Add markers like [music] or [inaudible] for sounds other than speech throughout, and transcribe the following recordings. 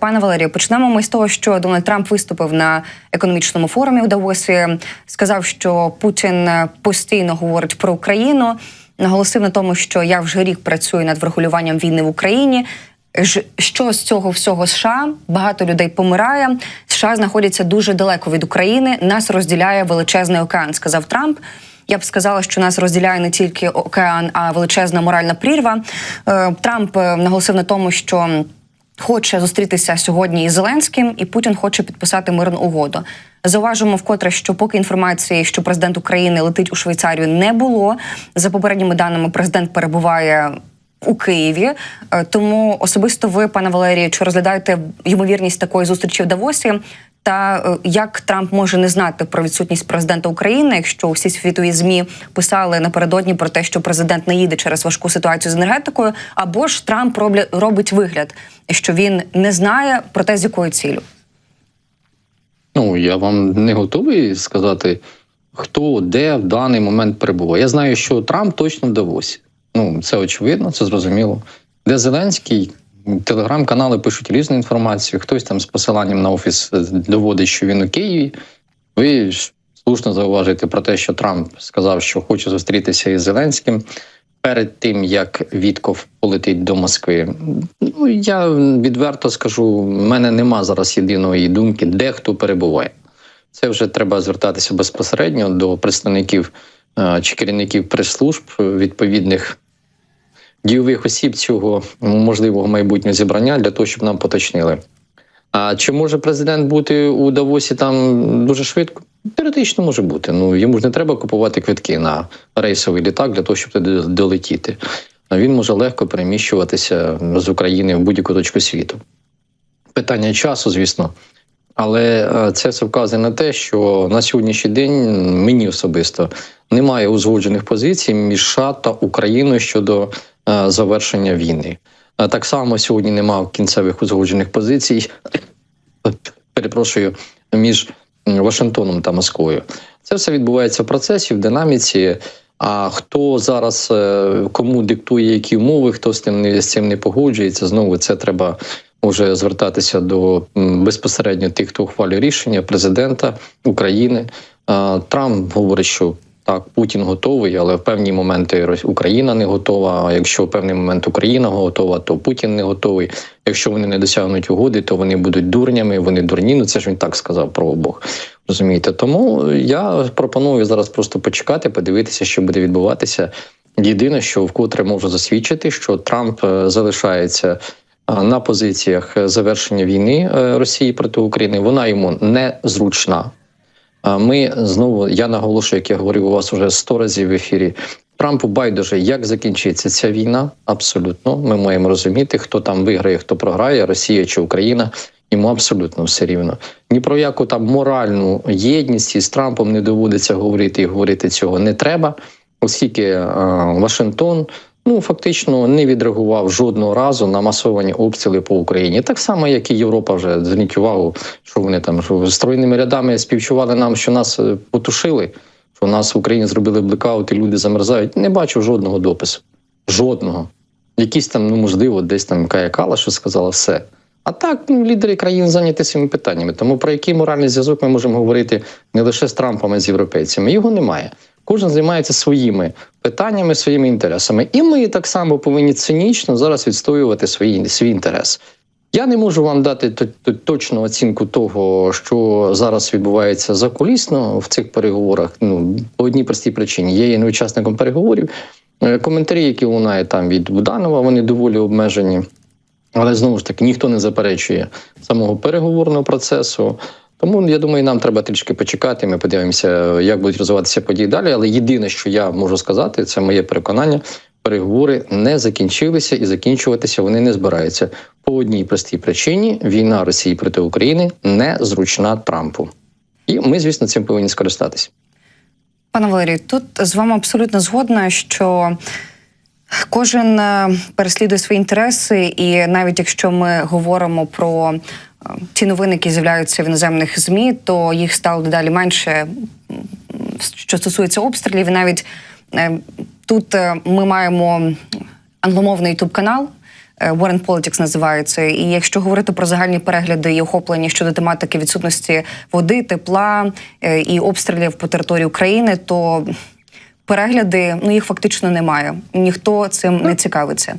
пане Валерію, почнемо ми з того, що Дональд Трамп виступив на економічному форумі у Давосі. Сказав, що Путін постійно говорить про Україну. Наголосив на тому, що я вже рік працюю над врегулюванням війни в Україні. Що з цього всього США? Багато людей помирає. США знаходяться дуже далеко від України. Нас розділяє величезний океан, сказав Трамп. Я б сказала, що нас розділяє не тільки океан, а величезна моральна прірва. Е, Трамп е, наголосив на тому, що хоче зустрітися сьогодні із Зеленським, і Путін хоче підписати мирну угоду. Зауважимо вкотре, що поки інформації, що президент України летить у Швейцарію, не було. За попередніми даними, президент перебуває. У Києві Е, тому особисто ви, пане Валерію, чи розглядаєте ймовірність такої зустрічі в Давосі? Та е, як Трамп може не знати про відсутність президента України, якщо всі світові змі писали напередодні про те, що президент не їде через важку ситуацію з енергетикою, або ж Трамп робить вигляд, що він не знає про те, з якою цілю? Ну, я вам не готовий сказати, хто де в даний момент перебуває. Я знаю, що Трамп точно в Давосі. Ну, це очевидно, це зрозуміло. Де Зеленський, телеграм-канали пишуть різну інформацію. Хтось там з посиланням на офіс е, доводить, що він у Києві. Ви слушно зауважуєте про те, що Трамп сказав, що хоче зустрітися із Зеленським перед тим, як Вітков полетить до Москви. Ну я відверто скажу, в мене нема зараз єдиної думки, де хто перебуває. Це вже треба звертатися безпосередньо до представників е, чи керівників прес-служб відповідних дійових осіб цього можливого майбутнього зібрання для того, щоб нам поточнили. А чи може президент бути у Давосі там дуже швидко? Теоретично може бути. Ну йому ж не треба купувати квитки на рейсовий літак для того, щоб туди долетіти. Він може легко переміщуватися з України в будь-яку точку світу. Питання часу, звісно. Але е, це все вказує на те, що на сьогоднішній день мені особисто немає узгоджених позицій між США та Україною щодо е, завершення війни. Е, Так само сьогодні немає кінцевих узгоджених позицій. Перепрошую, між Вашингтоном та Москвою. Це все відбувається в процесі, в динаміці. А хто зараз е, кому диктує які умови, хто з тим не з цим не погоджується, знову це треба вже звертатися до безпосередньо тих, хто ухвалює рішення президента України. Трамп говорить, що так, Путін готовий, але в певні моменти Україна не готова. А якщо в певний момент Україна готова, то Путін не готовий. Якщо вони не досягнуть угоди, то вони будуть дурнями. Вони дурні. Ну це ж він так сказав про обох. Розумієте? Тому я пропоную зараз просто почекати, подивитися, що буде відбуватися. Єдине, що вкотре можу засвідчити, що Трамп е, залишається е, на позиціях завершення війни е, Росії проти України. Вона йому незручна. А Ми знову я наголошую, як я говорив у вас уже сто разів в ефірі. Трампу байдуже, як закінчиться ця війна. Абсолютно, ми маємо розуміти, хто там виграє, хто програє, Росія чи Україна. Йому абсолютно все рівно. Ні про яку там моральну єдність із Трампом не доводиться говорити і говорити цього не треба, оскільки е, Вашингтон ну фактично не відреагував жодного разу на масовані обстріли по Україні. Так само, як і Європа вже зверніть увагу, що вони там що стройними рядами співчували нам, що нас е, потушили, що нас в Україні зробили блекаут і люди замерзають. Не бачу жодного допису. Жодного. Якісь там, ну можливо, десь там Кая Кала, що сказала все. А так, ну, лідери країн зайняті цими питаннями. Тому про який моральний зв'язок ми можемо говорити не лише з Трампом, а з європейцями. Його немає. Кожен займається своїми питаннями, своїми інтересами. І ми так само повинні цинічно зараз відстоювати свої, свій інтерес. Я не можу вам дати точну оцінку того, що зараз відбувається закулісно в цих переговорах. Ну по одній простій причині. Я є не учасником переговорів. Е, Коментарі, які лунають там від Буданова, вони доволі обмежені. Але знову ж таки ніхто не заперечує самого переговорного процесу. Тому я думаю, нам треба трішки почекати. Ми подивимося, як будуть розвиватися події далі. Але єдине, що я можу сказати, це моє переконання. Переговори не закінчилися і закінчуватися вони не збираються по одній простій причині: війна Росії проти України незручна Трампу, і ми, звісно, цим повинні скористатися. Пане Валерію, тут з вами абсолютно згодна, що кожен е, переслідує свої інтереси, і навіть якщо ми говоримо про ті новини, які з'являються в іноземних змі, то їх стало дедалі менше, що стосується обстрілів. Навіть е, тут е, ми маємо англомовний ютуб канал. Е, Warren Politics називається. І якщо говорити про загальні перегляди і охоплення щодо тематики відсутності води, тепла і обстрілів по території України, то перегляди ну їх фактично немає. Ніхто цим не цікавиться.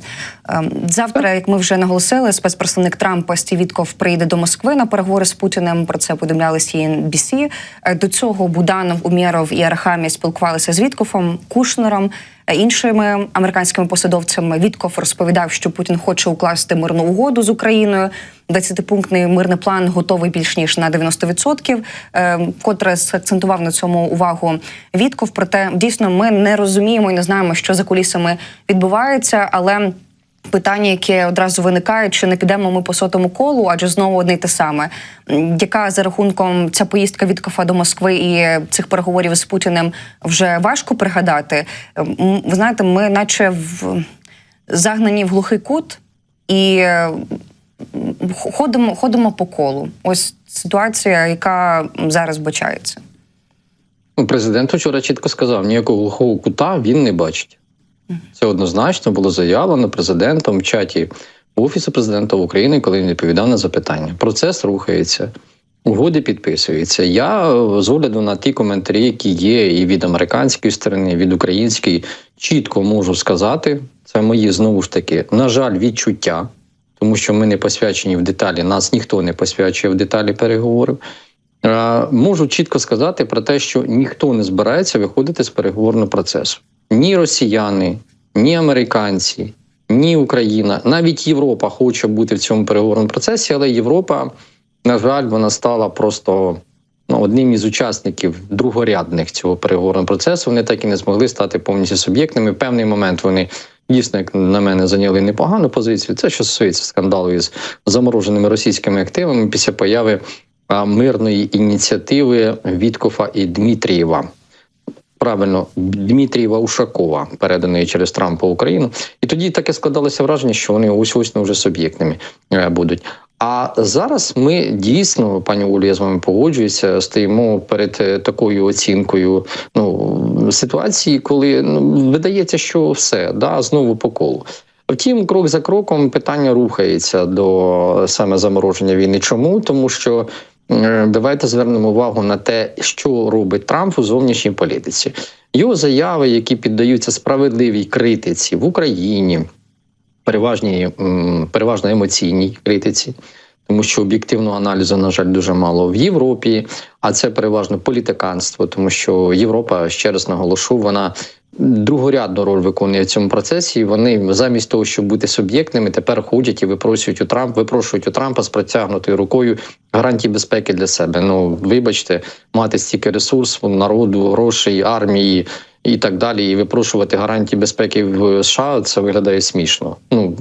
Ем, Завтра, як ми вже наголосили, спецпредставник Трампа Стів прийде до Москви на переговори з Путіним. Про це повідомляли CNBC. Е, До цього Буданов, Умєров і Арахамі спілкувалися з Віткофом, Кушнером. Е, Іншими американськими посадовцями Вітков розповідав, що Путін хоче укласти мирну угоду з Україною. 20-пунктний мирний план готовий більш ніж на 90%. Е, Котре акцентував на цьому увагу Вітков. Проте дійсно ми не розуміємо і не знаємо, що за кулісами відбувається, але. Питання, яке одразу виникає, чи не підемо ми по сотому колу, адже знову одне й те саме. Яка за рахунком ця поїздка від Кофа до Москви і цих переговорів з Путіним вже важко пригадати? Ви знаєте, ми наче в загнані в глухий кут і ходимо, ходимо по колу. Ось ситуація, яка зараз бачається. Ну, Президент вчора чітко сказав, ніякого глухого кута він не бачить. Це однозначно було заявлено президентом в чаті Офісу президента України, коли він відповідав на запитання. Процес рухається, угоди підписуються. Я е, з огляду на ті коментарі, які є, і від американської сторони, і від української, чітко можу сказати, це мої знову ж таки, на жаль, відчуття, тому що ми не посвячені в деталі, нас ніхто не посвячує в деталі переговорів. Е, Можу чітко сказати про те, що ніхто не збирається виходити з переговорного процесу. Ні росіяни, ні американці, ні Україна, навіть Європа хоче бути в цьому переговорному процесі, але Європа, на жаль, вона стала просто ну, одним із учасників другорядних цього переговорного процесу. Вони так і не змогли стати повністю суб'єктними. Певний момент вони дійсно, як на мене, зайняли непогану позицію. Це що стосується скандалу із замороженими російськими активами після появи мирної ініціативи Віткофа і Дмитрієва. Правильно, Дмитрієва Ушакова, переданої через Трампа Україну. І тоді таке складалося враження, що вони ось ось вже суб'єктними е, будуть. А зараз ми дійсно, пані Олі, я з вами погоджуюся, стоїмо перед е, такою оцінкою ну, ситуації, коли ну, видається, що все да, знову по колу. Втім, крок за кроком питання рухається до саме замороження війни. Чому? Тому що давайте звернемо увагу на те, що робить Трамп у зовнішній політиці. Його заяви, які піддаються справедливій критиці в Україні, переважній, переважно емоційній критиці. Тому що об'єктивного аналізу, на жаль, дуже мало в Європі, а це переважно політиканство, тому що Європа, ще раз наголошу, вона другорядну роль виконує в цьому процесі. І вони замість того, щоб бути суб'єктними, тепер ходять і випросують у Трамп, випрошують у Трампа з протягнутою рукою гарантії безпеки для себе. Ну вибачте, мати стільки ресурсу, народу, грошей, армії. І так далі, і випрошувати гарантії безпеки в США це виглядає смішно. Ну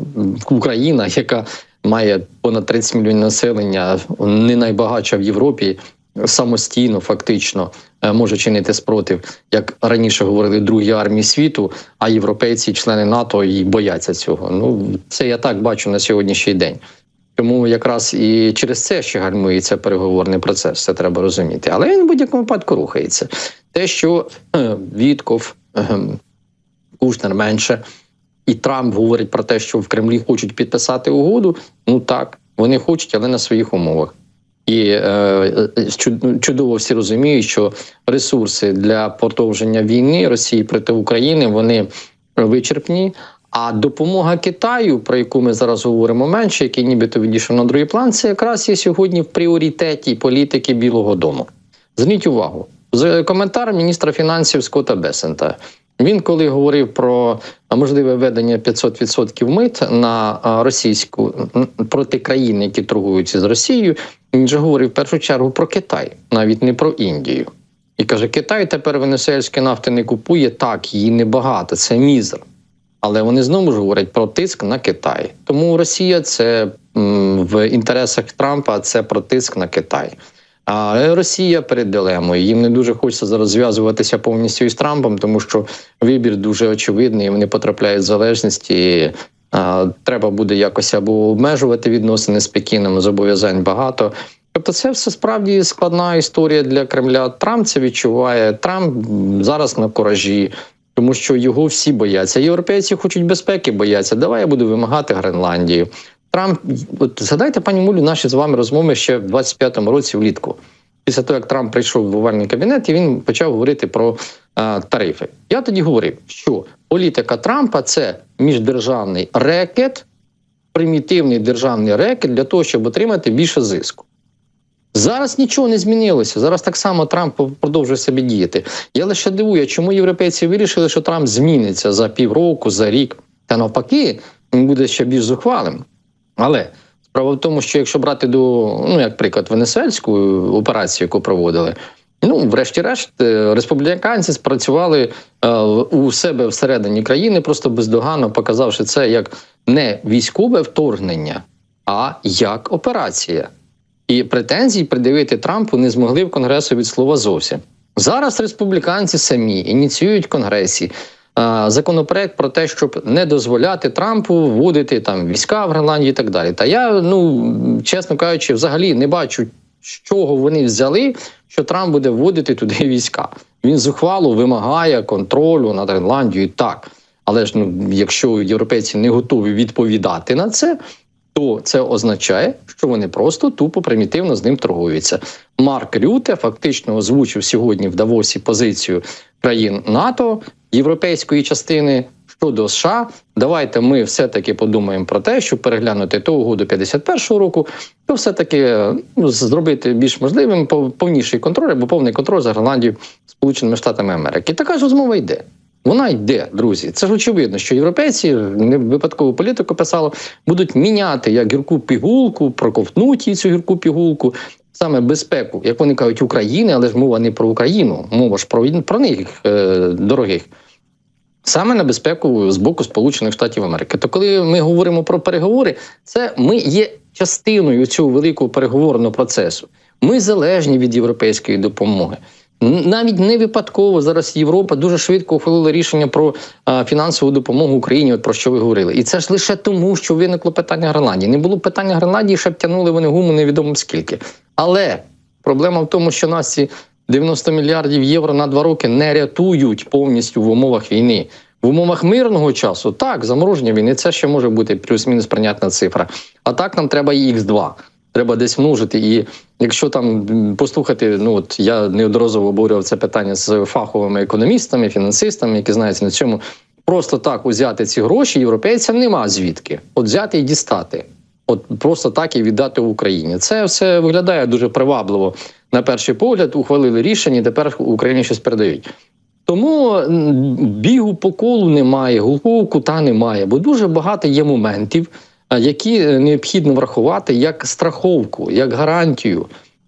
Україна, яка має понад 30 мільйонів населення, не найбагатша в Європі, самостійно, фактично може чинити спротив, як раніше говорили, другі армії світу, а європейці, члени НАТО, і бояться цього. Ну це я так бачу на сьогоднішній день. Тому якраз і через це ще гальмується переговорний процес, це треба розуміти. Але він в будь-якому випадку рухається. Те, що е, Вітков, е, Кушнер менше, і Трамп говорить про те, що в Кремлі хочуть підписати угоду. Ну так, вони хочуть, але на своїх умовах. І е, чудово всі розуміють, що ресурси для продовження війни Росії проти України вони вичерпні. А допомога Китаю, про яку ми зараз говоримо менше, який нібито відійшов на другий план, це якраз є сьогодні в пріоритеті політики Білого Дому. Зверніть увагу з коментар міністра фінансів Скотта Бесента. Він коли говорив про можливе введення 500% мит на російську проти країн, які торгуються з Росією, він же говорив в першу чергу про Китай, навіть не про Індію. І каже: Китай тепер венесуельської нафти не купує так, її небагато, це мізер. Але вони знову ж говорять про тиск на Китай. Тому Росія це в інтересах Трампа це про тиск на Китай. А Росія перед дилемою. Їм не дуже хочеться зараз зв'язуватися повністю із Трампом, тому що вибір дуже очевидний. Вони потрапляють в залежність. І, треба буде якось або обмежувати відносини з Пекіном, зобов'язань багато. Тобто, це все справді складна історія для Кремля. Трамп це відчуває. Трамп зараз на коражі. тому що його всі бояться. Європейці хочуть безпеки, бояться. Давай я буду вимагати Гренландію. Трамп, от згадайте, пані Мулю, наші з вами розмови ще в 25-му році влітку. Після того, як Трамп прийшов в овальний кабінет, і він почав говорити про а, тарифи. Я тоді говорив, що політика Трампа це міждержавний рекет, примітивний державний рекет для того, щоб отримати більше зиску. Зараз нічого не змінилося. Зараз так само Трамп продовжує собі діяти. Я лише дивую, чому європейці вирішили, що Трамп зміниться за півроку, за рік. Та навпаки, він буде ще більш зухвалим. Але справа в тому, що якщо брати до, ну як приклад, венесуельську операцію, яку проводили, ну, врешті-решт, е, республіканці спрацювали е, у себе всередині країни, просто бездоганно показавши це як не військове вторгнення, а як операція. І претензій придивити Трампу не змогли в Конгресу від слова зовсім. Зараз республіканці самі ініціюють в Конгресі а, законопроект про те, щоб не дозволяти Трампу вводити там війська в Гренландії і так далі. Та я, ну чесно кажучи, взагалі не бачу, з чого вони взяли, що Трамп буде вводити туди [laughs] війська. Він зухвало вимагає контролю над Гренландією. Так, але ж ну, якщо європейці не готові відповідати на це, то це означає, що вони просто тупо примітивно з ним торгуються. Марк Рюте фактично озвучив сьогодні в Давосі позицію країн НАТО європейської частини щодо США. Давайте ми все-таки подумаємо про те, щоб переглянути ту угоду 51-го року, то все-таки ну, зробити більш можливим пов- повніший контроль або повний контроль за Гренландією Сполученими Штатами Америки. Така ж розмова йде. Вона йде, друзі. Це ж очевидно, що європейці не випадкову політику писало, будуть міняти як гірку пігулку, проковтнуть їй цю гірку пігулку, саме безпеку, як вони кажуть, України, але ж мова не про Україну, мова ж про, про них е, дорогих. Саме на безпеку з боку Сполучених Штатів Америки. То коли ми говоримо про переговори, це ми є частиною цього великого переговорного процесу. Ми залежні від європейської допомоги. Навіть не випадково зараз Європа дуже швидко ухвалила рішення про а, фінансову допомогу Україні, от про що ви говорили. І це ж лише тому, що виникло питання Гренландії. Не було питання Гренландії, ще б тягнули вони гуму невідомо скільки. Але проблема в тому, що нас ці 90 мільярдів євро на два роки не рятують повністю в умовах війни. В умовах мирного часу так, замороження війни це ще може бути плюс-мінус прийнятна цифра. А так нам треба і Х2. Треба десь множити. І якщо там послухати, ну от я неодноразово обговорював це питання з фаховими економістами, фінансистами, які знаються на цьому. Просто так узяти ці гроші європейцям нема звідки. От взяти і дістати. От просто так і віддати Україні. Це все виглядає дуже привабливо на перший погляд. Ухвалили рішення, тепер Україні щось передають. Тому бігу по колу немає, глухого кута немає, бо дуже багато є моментів, які е, необхідно врахувати як страховку, як гарантію.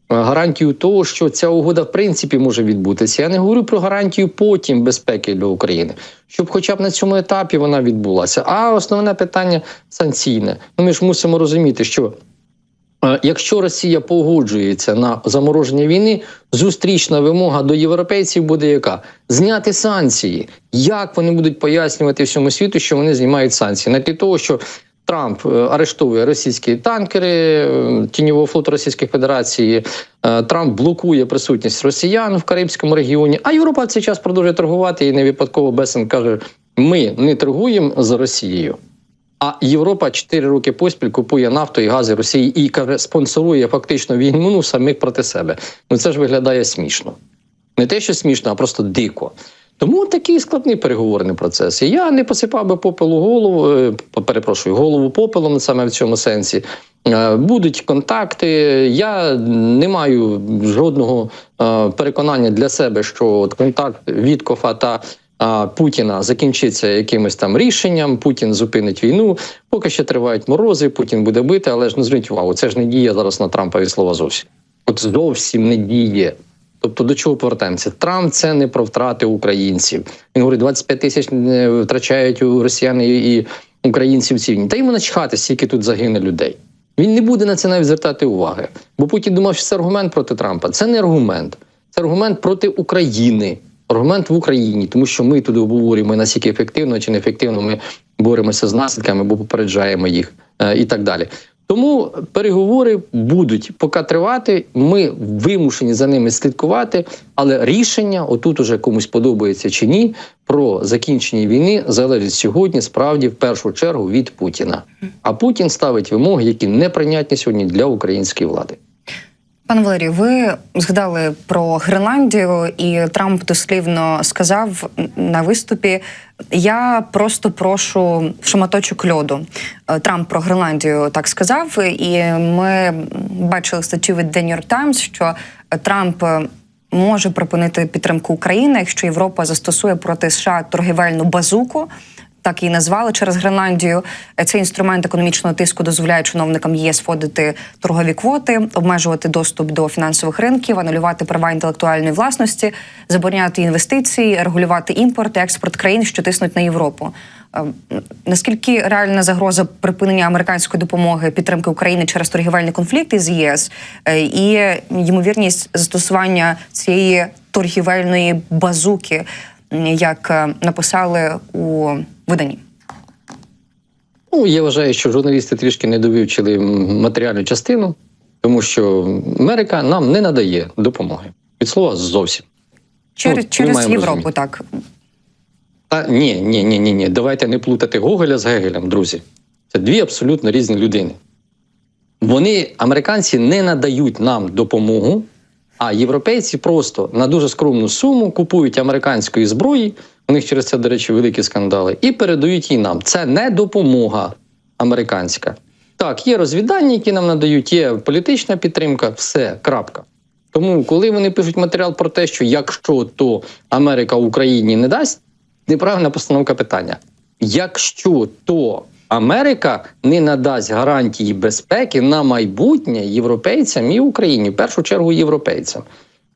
А, Гарантію того, що ця угода в принципі може відбутися. Я не говорю про гарантію потім безпеки для України, щоб, хоча б на цьому етапі вона відбулася. А основне питання санкційне. Ну ми ж мусимо розуміти, що Е, Якщо Росія погоджується на замороження війни, зустрічна вимога до європейців буде яка? Зняти санкції. Як вони будуть пояснювати всьому світу, що вони знімають санкції? На того, що Трамп е, арештовує російські танкери е, тіньового флоту Російської Федерації, е, Трамп блокує присутність росіян в Карибському регіоні, а Європа в цей час продовжує торгувати і не випадково Бесен каже: ми не торгуємо з Росією. А Європа 4 роки поспіль купує нафту і гази Росії і каже, спонсорує фактично війну ну, самих проти себе. Ну це ж виглядає смішно. Не те, що смішно, а просто дико. Тому такий складний переговорний процес. І я не посипав би попелу голову, е, перепрошую, голову попелом саме в цьому сенсі. Е, Будуть контакти. Я не маю жодного е, переконання для себе, що контакт Віткофа та Путіна закінчиться якимось там рішенням, Путін зупинить війну. Поки ще тривають морози, Путін буде бити, але ж не зверніть увагу, це ж не діє зараз на Трампа від слова зовсім. От зовсім не діє. Тобто до чого повертаємося? Трамп це не про втрати українців. Він говорить, 25 тисяч е, втрачають росіяни і українців цій. Та йому начхати, скільки тут загине людей. Він не буде на це навіть звертати уваги. Бо Путін думав, що це аргумент проти Трампа. Це не аргумент, це аргумент проти України. Аргумент в Україні, тому що ми туди обговорюємо наскільки ефективно чи неефективно ми боремося з наслідками або попереджаємо їх е, і так далі. Тому переговори будуть поки тривати. Ми вимушені за ними слідкувати, але рішення, отут уже комусь подобається чи ні, про закінчення війни залежить сьогодні справді в першу чергу від Путіна. А Путін ставить вимоги, які неприйнятні сьогодні для української влади. Пане Валерію, ви згадали про Гренландію, і Трамп дослівно сказав на виступі: Я просто прошу шматочок льоду. Е, Трамп про Гренландію так сказав, і ми бачили статтю від The New York Times, що Трамп. Може припинити підтримку України, якщо Європа застосує проти США торгівельну базуку, так її назвали через Гренландію. Цей інструмент економічного тиску дозволяє чиновникам ЄС вводити торгові квоти, обмежувати доступ до фінансових ринків, анулювати права інтелектуальної власності, забороняти інвестиції, регулювати імпорт і експорт країн, що тиснуть на Європу. Е, Наскільки реальна загроза припинення американської допомоги підтримки України через торгівельний конфлікт із ЄС е, і ймовірність застосування цієї торгівельної базуки, як е, написали у виданні? Ну, я вважаю, що журналісти трішки не довивчили м, матеріальну частину, тому що Америка нам не надає допомоги. Від слова зовсім. Через, ми через Європу, розуміти. так. Та ні, ні, ні, ні, ні. Давайте не плутати Гоголя з Гегелем, друзі. Це дві абсолютно різні людини. Вони, американці, не надають нам допомогу, а європейці просто на дуже скромну суму купують американської зброї. У них через це, до речі, великі скандали, і передають її нам. Це не допомога американська. Так, є розвідання, які нам надають, є політична підтримка, все, крапка. Тому, коли вони пишуть матеріал про те, що якщо то Америка Україні не дасть, неправильна постановка питання. Якщо то Америка не надасть гарантії безпеки на майбутнє європейцям і Україні, в першу чергу європейцям.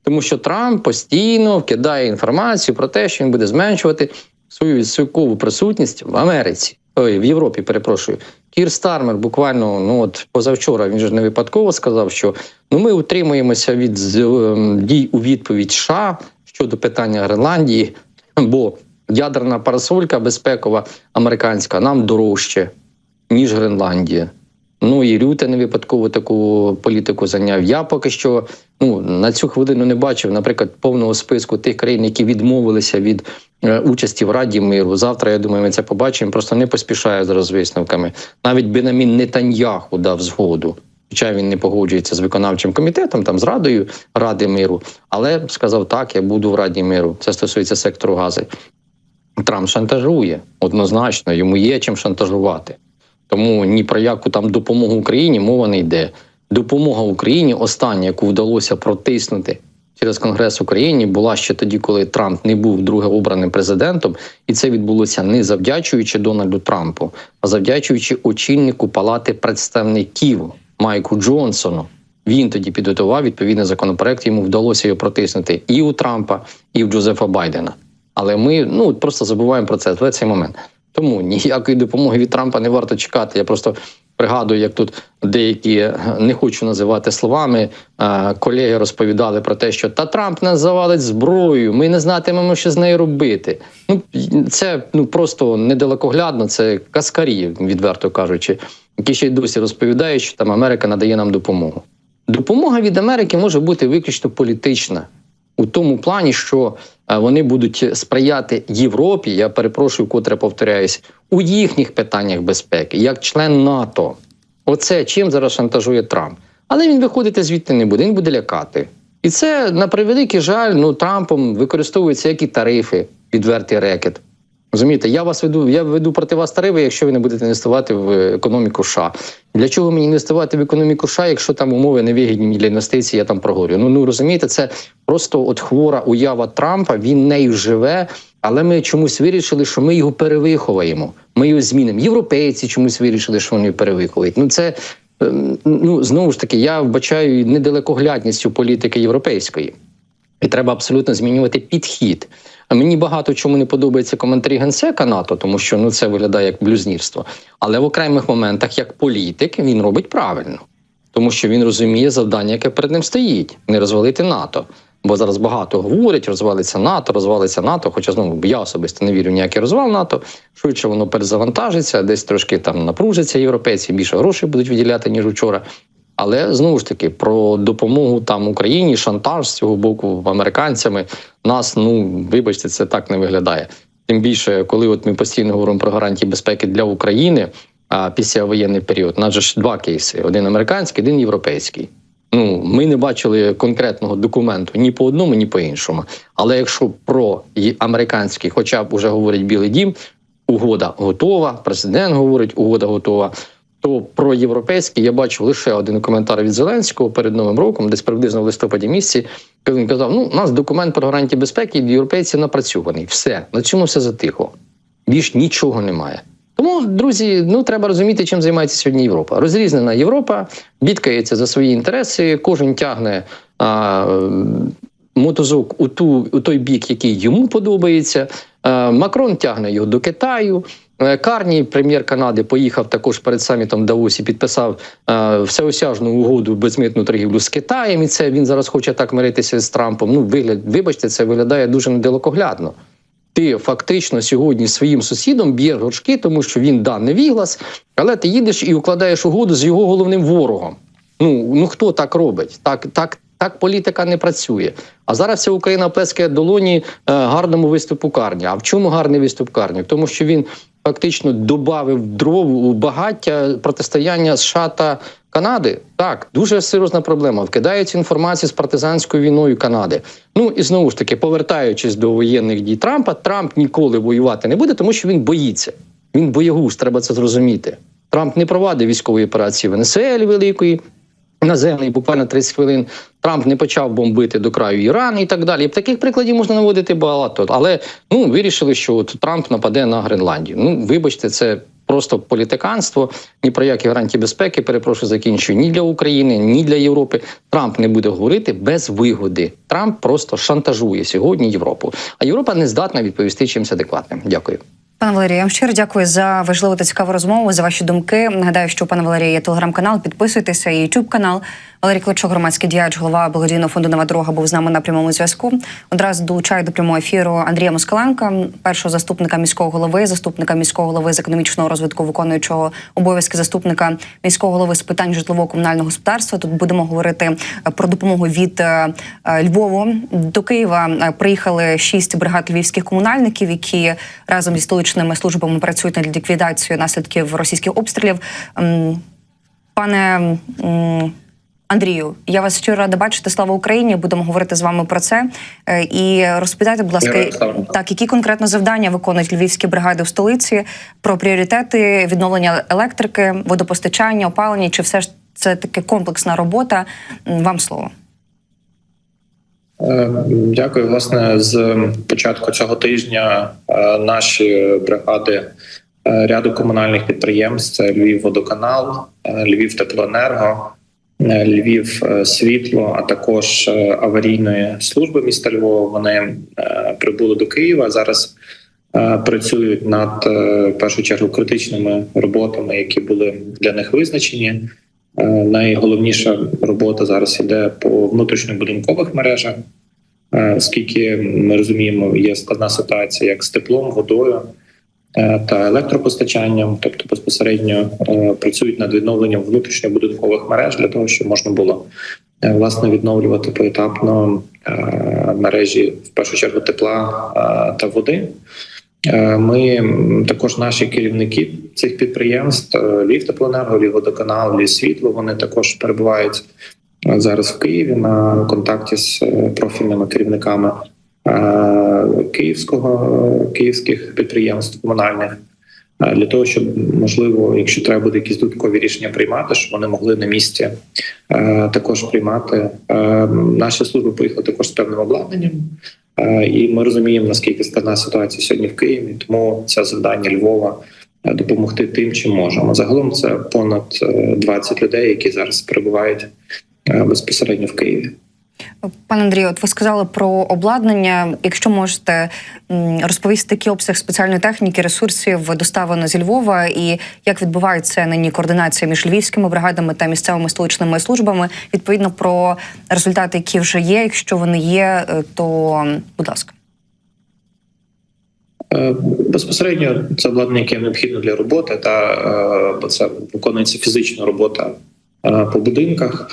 Тому що Трамп постійно вкидає інформацію про те, що він буде зменшувати свою відсоткову присутність в Америці, ой, в Європі, перепрошую. Кір Стармер буквально ну от позавчора він же не випадково сказав, що ну ми утримуємося від ем, дій у відповідь США щодо питання Гренландії, бо ядерна парасолька безпекова американська нам дорожче, ніж Гренландія. Ну і Рюте не випадково таку політику зайняв. Я поки що ну на цю хвилину не бачив, наприклад, повного списку тих країн, які відмовилися від е, участі в Раді миру. Завтра я думаю, ми це побачимо. Просто не поспішаю зараз з висновками. Навіть Бенамін Нетаньяху дав згоду. Хоча він не погоджується з виконавчим комітетом, там з радою Ради миру, але сказав так, я буду в Раді миру. Це стосується сектору гази. Трамп шантажує однозначно, йому є чим шантажувати. Тому ні про яку там допомогу Україні мова не йде. Допомога Україні, остання, яку вдалося протиснути через Конгрес України, була ще тоді, коли Трамп не був друге обраним президентом, і це відбулося не завдячуючи Дональду Трампу, а завдячуючи очільнику Палати представників Майку Джонсону. Він тоді підготував відповідний законопроект. Йому вдалося його протиснути і у Трампа, і у Джозефа Байдена. Але ми ну просто забуваємо про це в цей момент. Тому ніякої допомоги від Трампа не варто чекати. Я просто пригадую, як тут деякі е, не хочу називати словами. е, Колеги розповідали про те, що та Трамп нас завалить зброєю, ми не знатимемо, що з нею робити. Ну це ну просто недалекоглядно, це каскарі, відверто кажучи, які ще й досі розповідають, що там Америка надає нам допомогу. Допомога від Америки може бути виключно політична у тому плані, що е, вони будуть сприяти Європі. Я перепрошую, котре повторяюсь, у їхніх питаннях безпеки, як член НАТО. Оце чим зараз шантажує Трамп. Але він виходити звідти не буде, він буде лякати. І це на превеликий жаль, ну Трампом використовуються як і тарифи, відвертий рекет. Розумієте, я вас веду, я веду проти вас тарифи, якщо ви не будете інвестувати в економіку США. Для чого мені інвестувати в економіку США, якщо там умови невигідні для інвестицій, я там проговорю. Ну ну розумієте, це просто от хвора уява Трампа. Він нею живе, але ми чомусь вирішили, що ми його перевиховуємо. Ми його змінимо. Європейці чомусь вирішили, що вони перевиховують. Ну це ем, ну знову ж таки, я вбачаю недалекоглядністю політики європейської. І треба абсолютно змінювати підхід. Мені багато чому не подобається коментарі генсека НАТО, тому що ну це виглядає як блюзнірство. Але в окремих моментах, як політик, він робить правильно, тому що він розуміє завдання, яке перед ним стоїть не розвалити НАТО. Бо зараз багато говорять, розвалиться НАТО, розвалиться НАТО. Хоча знову я особисто не вірю в ніякий розвал НАТО. Швидше воно перезавантажиться, десь трошки там напружиться європейці, більше грошей будуть виділяти ніж вчора. Але знову ж таки про допомогу там Україні, шантаж з цього боку американцями нас, ну вибачте, це так не виглядає. Тим більше, коли от ми постійно говоримо про гарантії безпеки для України, а після воєнний період, нас же ж два кейси: один американський, один європейський. Ну, ми не бачили конкретного документу ні по одному, ні по іншому. Але якщо про американський, хоча б уже говорить Білий Дім, угода готова, президент говорить, угода готова. То про європейський я бачив лише один коментар від Зеленського перед новим роком, десь приблизно в листопаді місяці, коли він казав: ну, у нас документ про гарантії безпеки від європейців напрацьований. Все, на цьому все затихло. Більш нічого немає. Тому, друзі, ну треба розуміти, чим займається сьогодні Європа. Розрізнена Європа бідкається за свої інтереси, кожен тягне а, м, мотозок у ту у той бік, який йому подобається. А, Макрон тягне його до Китаю. Е, Карні, прем'єр Канади, поїхав також перед самітом Давосі, підписав е, всеосяжну угоду безмитну торгівлю з Китаєм. І це він зараз хоче так миритися з Трампом. Ну, вигляд, вибачте, це виглядає дуже недалекоглядно. Ти фактично сьогодні своїм сусідом б'є горшки, тому що він да невіглас, але ти їдеш і укладаєш угоду з його головним ворогом. Ну ну хто так робить? Так, так, так політика не працює. А зараз вся Україна плескає долоні е, гарному виступу Карні. А в чому гарний виступ Карні? Тому, що він фактично додав дров у багаття протистояння США та Канади. Так, дуже серйозна проблема. Вкидається інформація з партизанською війною Канади. Ну і знову ж таки, повертаючись до воєнних дій Трампа, Трамп ніколи воювати не буде, тому що він боїться. Він боягуз, треба це зрозуміти. Трамп не провадив військової операції в Венесуелі великої. Наземний буквально 30 хвилин Трамп не почав бомбити до краю Іран і так далі. І таких прикладів можна наводити багато. Але ну вирішили, що от Трамп нападе на Гренландію. Ну вибачте, це просто політиканство. Ні про які гарантії безпеки. Перепрошую, закінчую ні для України, ні для Європи. Трамп не буде говорити без вигоди. Трамп просто шантажує сьогодні Європу. А Європа не здатна відповісти чимось адекватним. Дякую. Пане Валерію, я вам щиро дякую за важливу та цікаву розмову, за ваші думки. Нагадаю, що у пана Валерія є телеграм-канал. Підписуйтеся і ютуб канал. Валерій Клочок, громадський діяч, голова благодійного фонду Нова дорога, був з нами на прямому зв'язку. Одразу долучаю до прямого ефіру Андрія Москаленка, першого заступника міського голови, заступника міського голови з економічного розвитку, виконуючого обов'язки заступника міського голови з питань житлово-комунального господарства. Тут будемо говорити е, про допомогу від е, е, Львову до Києва. Приїхали шість бригад львівських комунальників, які разом зі столичними службами працюють над ліквідацією наслідків російських обстрілів. Пане Андрію, я вас щиро рада бачити. Слава Україні! Будемо говорити з вами про це. Е, І розпитайте, будь ласка, так, які конкретно завдання виконують львівські бригади в столиці про пріоритети відновлення електрики, водопостачання, опалення? Чи все ж це таки комплексна робота? Вам слово. Е, Дякую. Власне, з початку цього тижня е, наші бригади ряду комунальних підприємств це Львів водоканал, е, Е, Львів е, світло, а також е, аварійної служби міста Львова. Вони прибули до Києва. Зараз працюють над в першу чергу критичними роботами, які були для них визначені. Найголовніша робота зараз іде по внутрішньобудинкових мережах, оскільки ми розуміємо, є складна ситуація як з теплом, водою та електропостачанням, тобто безпосередньо е, працюють над відновленням внутрішньобудинкових мереж для того, щоб можна було е, власне відновлювати поетапно е, мережі в першу чергу тепла е, та води. Е, Ми також наші керівники цих підприємств е, Львівтеплоенерго, Львівводоканал, Львівсвітло, Вони також перебувають е, зараз в Києві на контакті з е, профільними керівниками е, київського е, київських підприємств комунальних. е, Для того щоб можливо, якщо треба буде якісь додаткові рішення приймати, щоб вони могли на місці е, також приймати. Наші служби поїхали також з певним обладнанням, і ми розуміємо наскільки складна ситуація сьогодні в Києві. Тому це завдання Львова допомогти тим, чим можемо. Загалом це понад е, 20 людей, які зараз перебувають безпосередньо в Києві. Пане Андрію, от ви сказали про обладнання. Якщо можете розповісти, який обсяг спеціальної техніки, ресурсів доставлено зі Львова, і як відбувається нині координація між львівськими бригадами та місцевими столичними службами, відповідно про результати, які вже є. Якщо вони є, е, то будь ласка. Е, Безпосередньо це обладнання, яке необхідно для роботи, та е, бо це виконується фізична робота по будинках.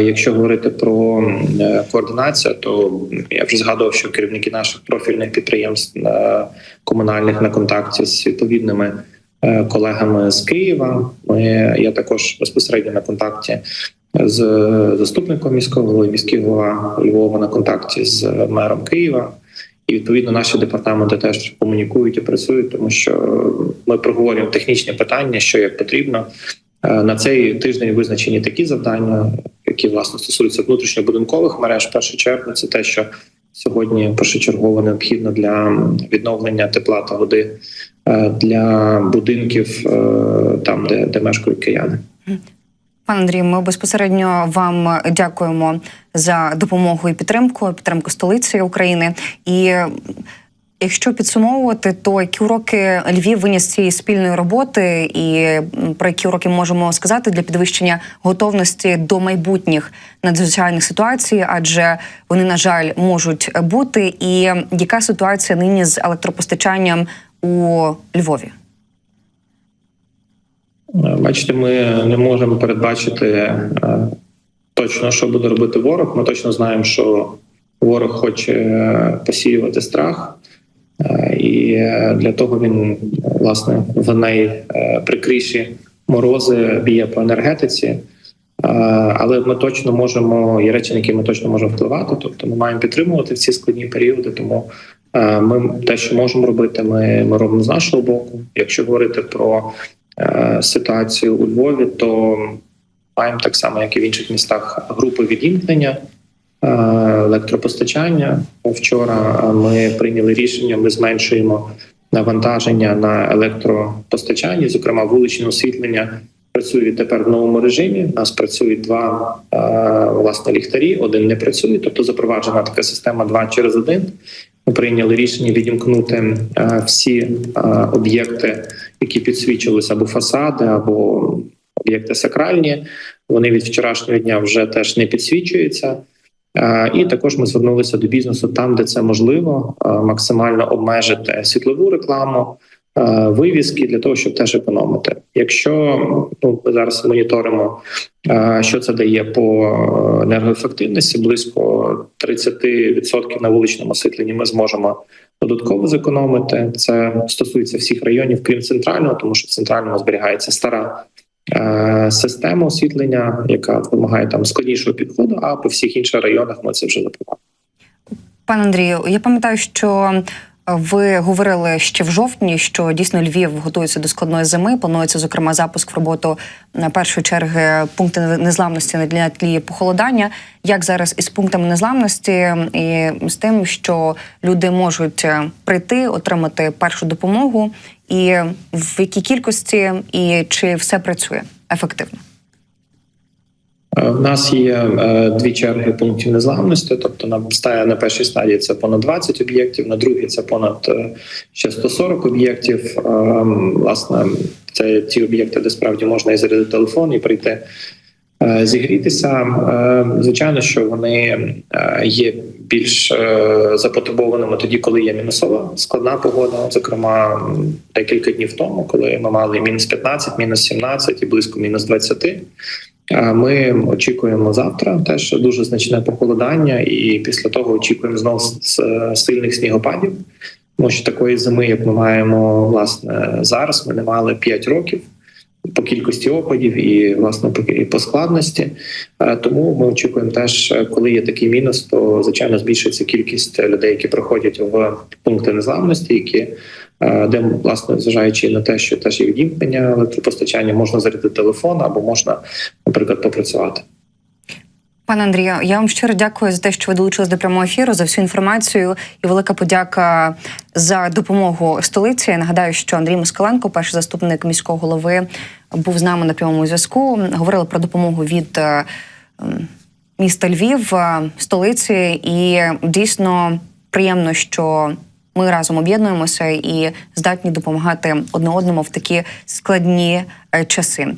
Якщо говорити про е, координацію, то я вже згадував, що керівники наших профільних підприємств е, комунальних на контакті з відповідними е, колегами з Києва. Ми я також безпосередньо на контакті з заступником міського голови, міський голова Львова на контакті з мером Києва. І відповідно наші департаменти теж комунікують і працюють, тому що ми проговорюємо технічні питання, що як потрібно. Е, На цей тиждень визначені такі завдання, які власне стосуються внутрішньобудинкових мереж. Першу чергу це те, що сьогодні першочергово необхідно для відновлення тепла та води е, для будинків е, там, де, де мешкають кияни. Пане Андрію, ми безпосередньо вам дякуємо за допомогу і підтримку, підтримку столиці України. І якщо підсумовувати, то які уроки Львів виніс цієї спільної роботи, і про які уроки можемо сказати для підвищення готовності до майбутніх надзвичайних ситуацій, адже вони, на жаль, можуть бути. І яка ситуація нині з електропостачанням у Львові? Е, Бачите, ми не можемо передбачити е, точно, що буде робити ворог. Ми точно знаємо, що ворог хоче е, посіювати страх, і е, для того він е, власне в найприкріші морози б'є по енергетиці. Е, Але ми точно можемо є речі, на які ми точно можемо впливати. Тобто, ми маємо підтримувати в ці складні періоди. Тому е, ми те, що можемо робити, ми, ми робимо з нашого боку. Якщо говорити про е, ситуацію у Львові, то маємо так само, як і в інших містах, групи відімкнення е, електропостачання. Вчора е, ми прийняли рішення, ми зменшуємо навантаження на електропостачання, зокрема вуличне освітлення. Працює тепер в новому режимі. У нас працюють два е, власне ліхтарі. Один не працює, тобто запроваджена така система два через один. Ми прийняли рішення відімкнути е, всі е, об'єкти, які підсвічувалися або фасади, або об'єкти сакральні. Вони від вчорашнього дня вже теж не підсвічуються. Е, І також ми звернулися до бізнесу там, де це можливо, е, максимально обмежити світлову рекламу, е, вивіски для того, щоб теж економити. Якщо ну ми зараз моніторимо, що це дає по енергоефективності, близько 30% на вуличному освітленні ми зможемо додатково зекономити. Це стосується всіх районів, крім центрального, тому що в центральному зберігається стара е, система освітлення, яка вимагає там складнішого підходу. А по всіх інших районах ми це вже запровадили. Пане Андрію, я пам'ятаю, що ви говорили ще в жовтні, що дійсно Львів готується до складної зими. Планується зокрема запуск в роботу на першої черги пункти незламності на тлі- похолодання. Як зараз із пунктами незламності і з тим, що люди можуть е, прийти, отримати першу допомогу, і в якій кількості, і чи все працює ефективно? Е, В нас є е, дві черги пунктів незламності. Тобто на ста- на першій стадії це понад 20 об'єктів, на другій це понад е, ще 140 об'єктів. Власне, це ті об'єкти, де справді можна і зарядити телефон, і прийти зігрітися. Звичайно, що вони є більш запотребованими тоді, коли є мінусова складна погода. Зокрема, декілька днів тому, коли ми мали мінус 15, мінус 17 і близько мінус 20. Ми очікуємо завтра теж дуже значне похолодання, і після того очікуємо с- сильних снігопадів. Тому що такої зими, як ми маємо власне зараз, ми не мали 5 років по кількості опадів і власне і по складності. Е, Тому ми очікуємо теж, е, коли є такий мінус, то звичайно збільшиться кількість людей, які проходять в пункти незламності, які е, де власне зважаючи на те, що теж є відімкнення електропостачання, можна зарядити телефон або можна, наприклад, попрацювати. Пане Андрію, я вам щиро дякую за те, що ви долучились до прямого ефіру, за всю інформацію і велика подяка за допомогу столиці. Я нагадаю, що Андрій Москаленко, перший заступник міського голови, був з нами на прямому зв'язку. Говорили про допомогу від е, міста Львів, е, столиці, і дійсно приємно, що ми разом об'єднуємося і здатні допомагати одне одному в такі складні е, часи.